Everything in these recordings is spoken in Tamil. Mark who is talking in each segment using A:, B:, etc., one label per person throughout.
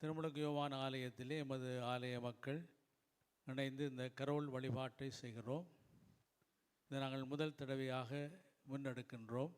A: திருமுழுக்கு யோவான் ஆலயத்திலே எமது ஆலய மக்கள் இணைந்து இந்த கரோல் வழிபாட்டை செய்கிறோம். இதை நாங்கள் முதல் தடவையாக முன்னெடுக்கின்றோம்.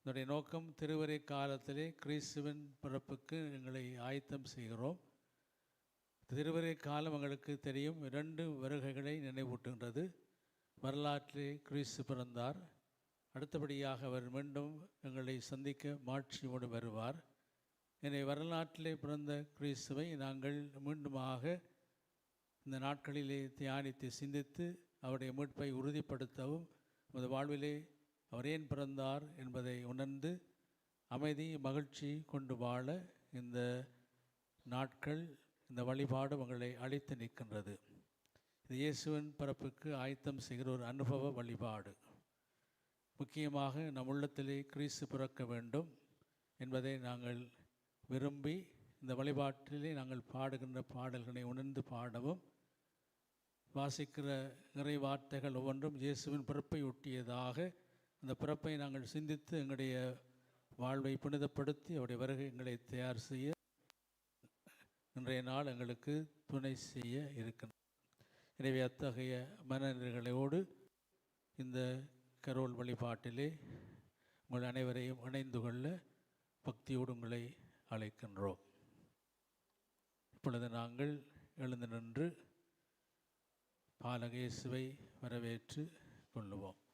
A: இதனுடைய நோக்கம் திருவரை காலத்திலே கிறிஸ்துவின் பிறப்புக்கு எங்களை ஆயத்தம் செய்கிறோம். திருவரை காலம் எங்களுக்கு தெரியும். இரண்டு வருகைகளை நினைவூட்டுகின்றது. வரலாற்றிலே கிறிஸ்து பிறந்தார். அடுத்தபடியாக அவர் மீண்டும் எங்களை சந்திக்க மாட்சியோடு வருவார். என்னை வரலாற்றிலே பிறந்த கிறிஸ்துவை நாங்கள் மீண்டுமாக இந்த நாட்களிலே தியானித்து சிந்தித்து அவருடைய மீட்பை உறுதிப்படுத்தவும் நமது வாழ்விலே அவர் ஏன் பிறந்தார் என்பதை உணர்ந்து அமைதி மகிழ்ச்சி கொண்டு வாழ இந்த நாட்கள் இந்த வழிபாடு உங்களை அழைத்து நிற்கின்றது. இது இயேசுவின் பிறப்புக்கு ஆயத்தம் செய்கிற ஒரு அனுபவ வழிபாடு. முக்கியமாக நம் உள்ளத்திலே கிறிஸ்து பிறக்க வேண்டும் என்பதை நாங்கள் விரும்பி இந்த வழிபாட்டிலே நாங்கள் பாடுகின்ற பாடல்களை உணர்ந்து பாடவும் வாசிக்கிற இறை வார்த்தைகள் ஒவ்வொன்றும் இயேசுவின் பிறப்பை ஒட்டியதாக அந்த பிறப்பை நாங்கள் சிந்தித்து எங்களுடைய வாழ்வை புனிதப்படுத்தி அவருடைய வருகை எங்களை தயார் செய்ய இன்றைய நாள் எங்களுக்கு துணை செய்ய இருக்கின்றன எனவே அத்தகைய மனநிலைகளோடு இந்த கரோல் வழிபாட்டிலே உங்கள் அனைவரையும் இணைந்து கொள்ள பக்தியோடு உங்களை அழைக்கின்றோம். இப்பொழுது நாங்கள் எழுந்து நின்று பாலகேசுவை வரவேற்று கொள்ளுவோம்.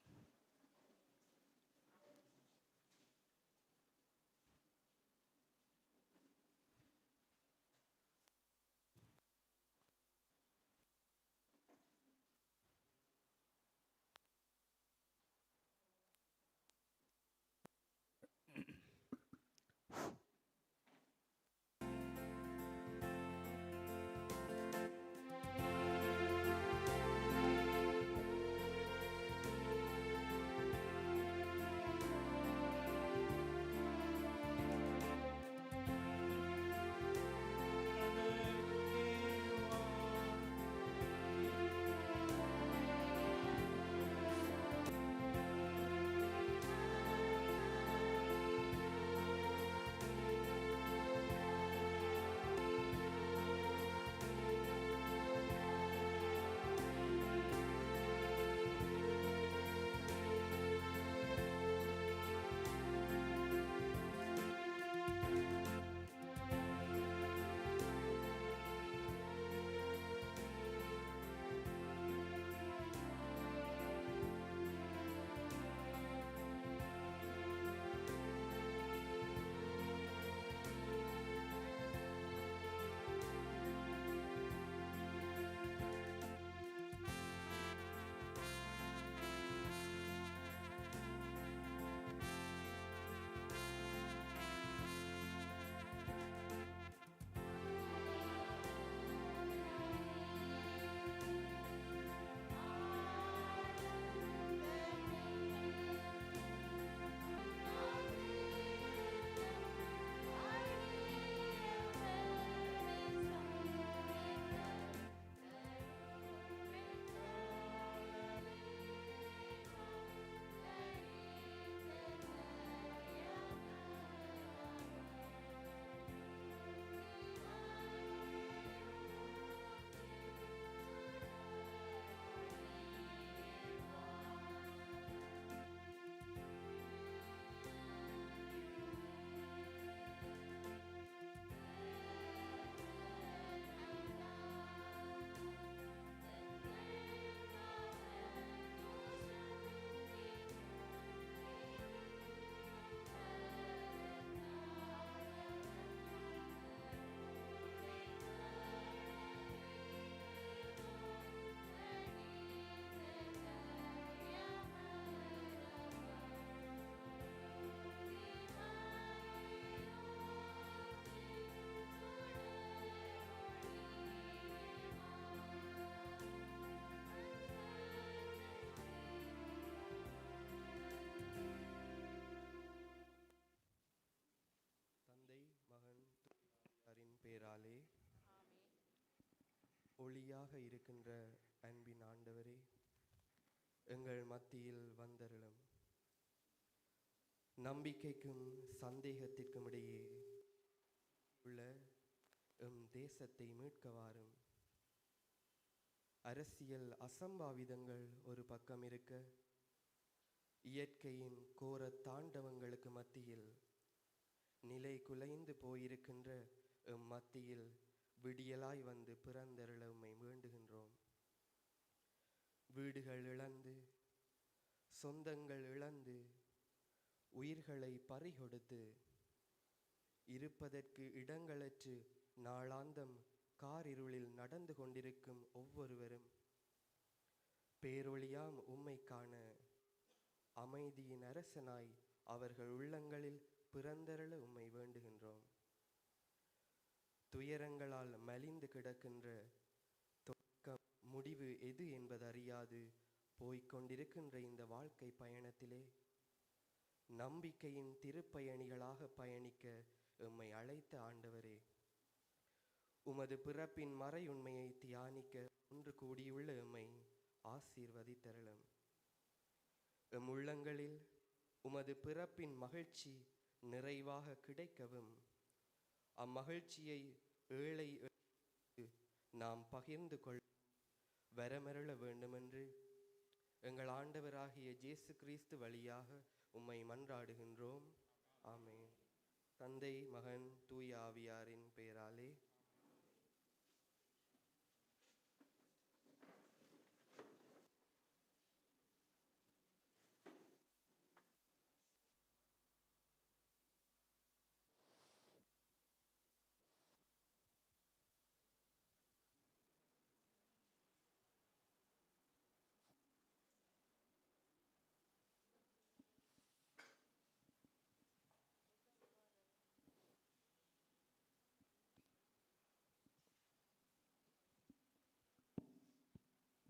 B: ஒளியாக இருக்கின்ற அன்பின் ஆண்டவரே எங்கள் மத்தியில் வந்தருளும். நம்பிக்கைக்கும் சந்தேகத்திற்கும் இடையே உள்ள எம் தேசத்தை மீட்க வாரும் அரசியல் அசம்பாவிதங்கள் ஒரு பக்கம் இருக்க இயற்கையின் கோர தாண்டவங்களுக்கு மத்தியில் நிலை குலைந்து போயிருக்கின்ற எம் மத்தியில் விடியலாய் வந்து பிறந்தருள உம்மை வேண்டுகின்றோம் வீடுகள் இழந்து சொந்தங்கள் இழந்து உயிர்களை பறிகொடுத்து இருப்பதற்கு இடங்களற்று நாளாந்தம் காரிருளில் நடந்து கொண்டிருக்கும் ஒவ்வொருவரும் பேரொழியாம் உம்மை காண அமைதியின் அரசனாய் அவர்கள் உள்ளங்களில் பிறந்தருள உம்மை வேண்டுகின்றோம். துயரங்களால் மலிந்து கிடக்கின்ற தொடக்கம் முடிவு எது என்பதறியாது அறியாது கொண்டிருக்கின்ற இந்த வாழ்க்கை பயணத்திலே. நம்பிக்கையின் திருப்பயணிகளாக பயணிக்க எம்மை அழைத்த ஆண்டவரே உமது பிறப்பின் மறையுண்மையை தியானிக்க ஒன்று கூடியுள்ள எம்மை ஆசீர்வதித்தருளும். எம் உள்ளங்களில் உமது பிறப்பின் மகிழ்ச்சி நிறைவாக கிடைக்கவும் அம்மகிழ்ச்சியை ஏழை நாம் பகிர்ந்து கொள் வரமருள வேண்டுமென்று எங்கள் ஆண்டவராகிய இயேசு கிறிஸ்து வழியாக உம்மை மன்றாடுகின்றோம். ஆமே தந்தை மகன் தூய ஆவியாரின் பெயராலே.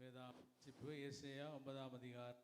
A: வேதாம் சிப்பு ஏசையா ஒன்பதாம் அதிகாரம்